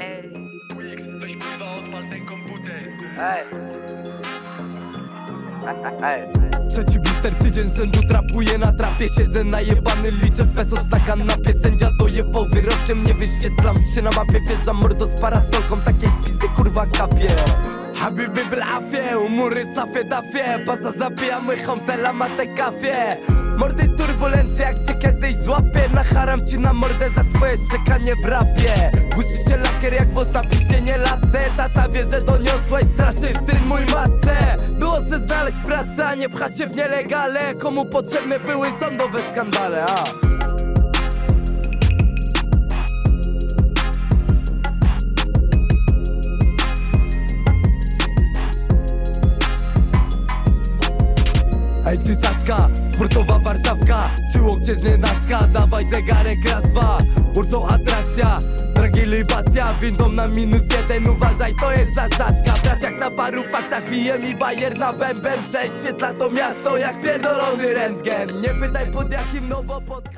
Ej, Twix, weź kurwa odpal ten komputer. Ej. Trzeci blister tydzień z rzędu trapuję na trapie Siedzę najebany, liczę peso na kanapie Sędzia dojebał wyrokiem, nie wyświetlam się na mapie Wjeżdżam mordo z parasolką, takiej spisty kurwa kapie. Habiby blafie, umury safie dafie Pasa zabijamy homsela mate kafie. Mordy turbulencje jak cię kiedyś złapie Na haram ci na mordę za twoje szczekanie w rapie. Gusi się lakier jak włos na piście nie latę Tata wie, że doniosłeś straszny wstyd mój matce. Było se znaleźć pracę, a nie pchać się w nielegale. Komu potrzebne były sądowe skandale, a Ej ty Saszka, sportowa Warszawka. Trzy łokcie z nienacka, dawaj zegarek raz dwa. Ursą atrakcja, drogi libacja Windą na minus jeden, uważaj to jest zasadzka Brać jak na paru faktach, wije mi bajer na bęben. Prześwietla to miasto jak pierdolony rentgen. Nie pytaj pod jakim, no bo pod...